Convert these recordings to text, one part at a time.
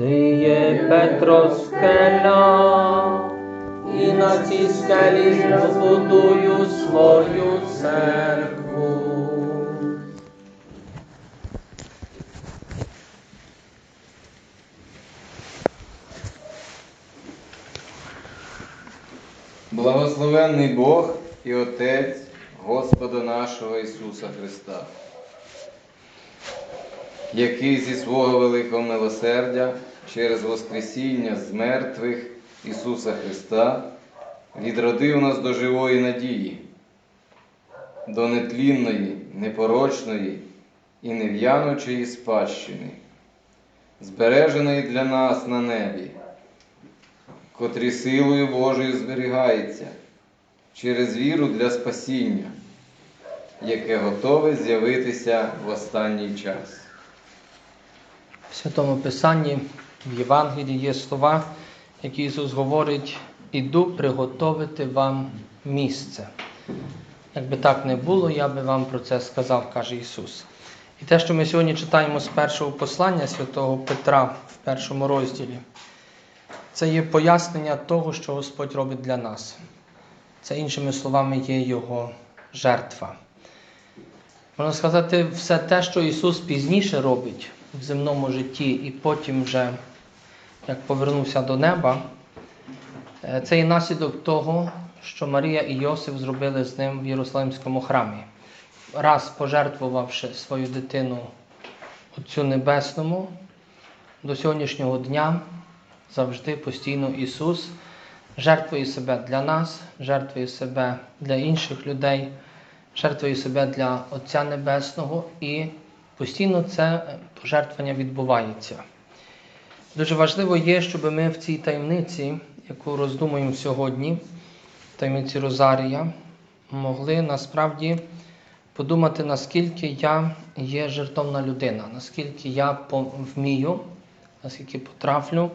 Ти є Петро скеля, і на цій скелі збудую свою церкву. Благословенний Бог і Отець Господа нашого Ісуса Христа, який зі свого великого милосердя через Воскресіння з мертвих Ісуса Христа відродив нас до живої надії, до нетлінної, непорочної і нев'янучої спадщини, збереженої для нас на небі котрі силою Божою зберігається через віру для спасіння, яке готове з'явитися в останній час. В Святому Писанні в Євангелії є слова, які Ісус говорить: іду приготовити вам місце. Якби так не було, я би вам про це сказав, каже Ісус. І те, що ми сьогодні читаємо з першого послання святого Петра в першому розділі, це є пояснення того, що Господь робить для нас. Це, іншими словами, є Його жертва. Можна сказати, все те, що Ісус пізніше робить в земному житті, і потім вже, як повернувся до неба, е, це є наслідок того, що Марія і Йосиф зробили з ним в Єрусалимському храмі. Раз пожертвувавши свою дитину Отцю Небесному, до сьогоднішнього дня завжди постійно Ісус жертвує себе для нас, жертвує себе для інших людей, жертвує себе для Отця Небесного і постійно це пожертвування відбувається. Дуже важливо є, щоб ми в цій таємниці, яку роздумуємо сьогодні, таємниці Розарія, могли насправді подумати, наскільки я є жертовна людина, наскільки я вмію, наскільки потраплю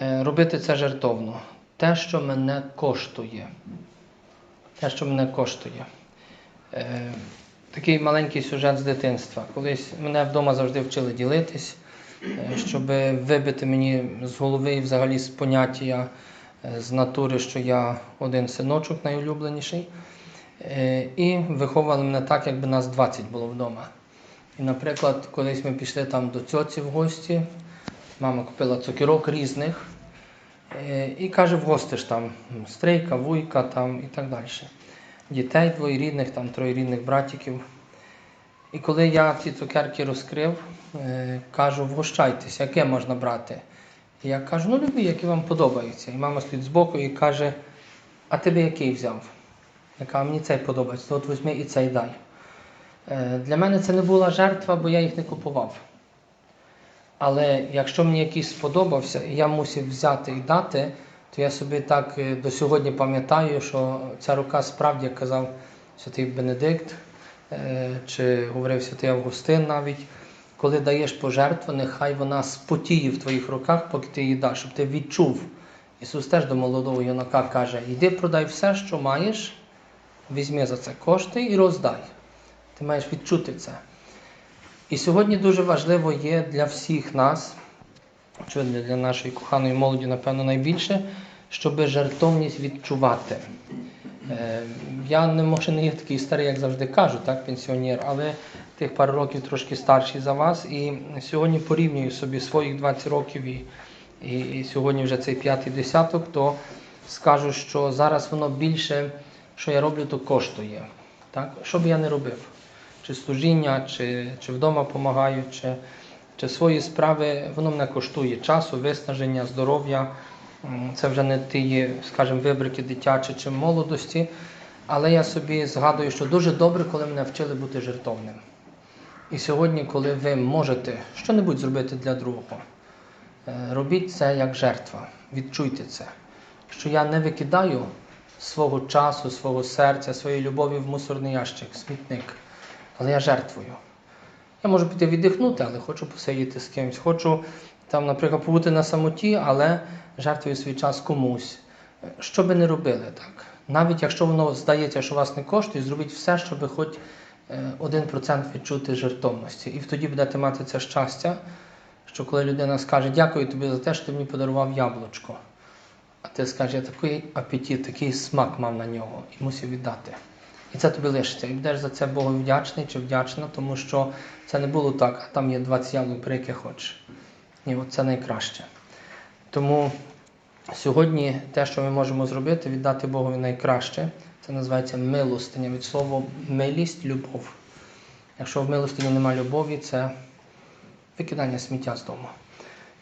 е, робити це жертовно. Те, що мене коштує. Те, що мене коштує. Е, Такий маленький сюжет з дитинства. Колись мене вдома завжди вчили ділитись, е, щоб вибити мені з голови і взагалі з поняття е, з натури, що я один синочок найулюбленіший. І виховували мене так, якби нас 20 було вдома. І, наприклад, колись ми пішли там до цьоці в гості, мама купила цукерок різних. І каже, вгостиш там стрейка, вуйка там і так далі. Дітей двоєрідних, там троєрідних братиків. І коли я ці цукерки розкрив, е, кажу, вгощайтеся, яке можна брати? І я кажу, ну любі, які вам подобаються. І мама стоїть збоку і каже, а ти який взяв? Я кажу, мені цей подобається, от візьми і цей дай. Е, Для мене це не була жертва, бо я їх не купував. Але якщо мені якийсь сподобався, і я мусив взяти і дати, то я собі так е, до сьогодні пам'ятаю, що ця рука справді як казав святий Бенедикт, е, чи говорив святий Августин навіть, коли даєш пожертву, нехай вона спотіє в твоїх руках, поки ти її даш, щоб ти відчув. Ісус теж до молодого юнака каже: йди продай все, що маєш, візьми за це кошти і роздай. Ти маєш відчути це. І сьогодні дуже важливо є для всіх нас, очевидно, для нашої коханої молоді, напевно, найбільше, щоб жертовність відчувати. Е, Я не може не є такий старий, як завжди кажу, так, пенсіонер, але тих пару років трошки старший за вас. І сьогодні порівнюю собі своїх 20 років і, і, і сьогодні вже цей п'ятий десяток, то скажу, що зараз воно більше, що я роблю, то коштує. Так? Що би я не робив? Чи служіння, чи, чи вдома допомагаю, чи, чи свої справи, воно мене коштує часу, виснаження, здоров'я. Це вже не ті, скажімо, вибрики дитячі чи молодості. Але я собі згадую, що дуже добре, коли мене вчили бути жертовним. І сьогодні, коли ви можете щось зробити для другого, е, робіть це як жертва. Відчуйте це. Що я не викидаю свого часу, свого серця, своєї любові в мусорний ящик, смітник. Але я жертвую. Я можу піти віддихнути, але хочу посидіти з кимось. Хочу там, наприклад, побути на самоті, але жертвую свій час комусь. Е, Що би не робили так. Навіть якщо воно здається, що вас не коштує, зробіть все, щоб хоч е, 1% відчути жертовності. І тоді будете мати це щастя, що коли людина скаже, дякую тобі за те, що ти мені подарував яблучко, а ти скажеш, я такий апетит, такий смак мав на нього і мусив віддати. І це тобі лишиться. І будеш за це Богу вдячний чи вдячна, тому що це не було так, а там є 20 яблук, при яке хочеш. І от це найкраще. Тому сьогодні те, що ми можемо зробити, віддати Богові найкраще, це називається милостиня. Від слова милість, любов. Якщо в милостині немає любові, це викидання сміття з дому.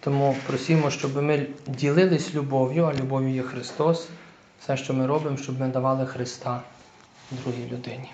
Тому просимо, щоб ми ділились любов'ю, а любов'ю є Христос. Все, що ми робимо, щоб ми давали Христа другій людині.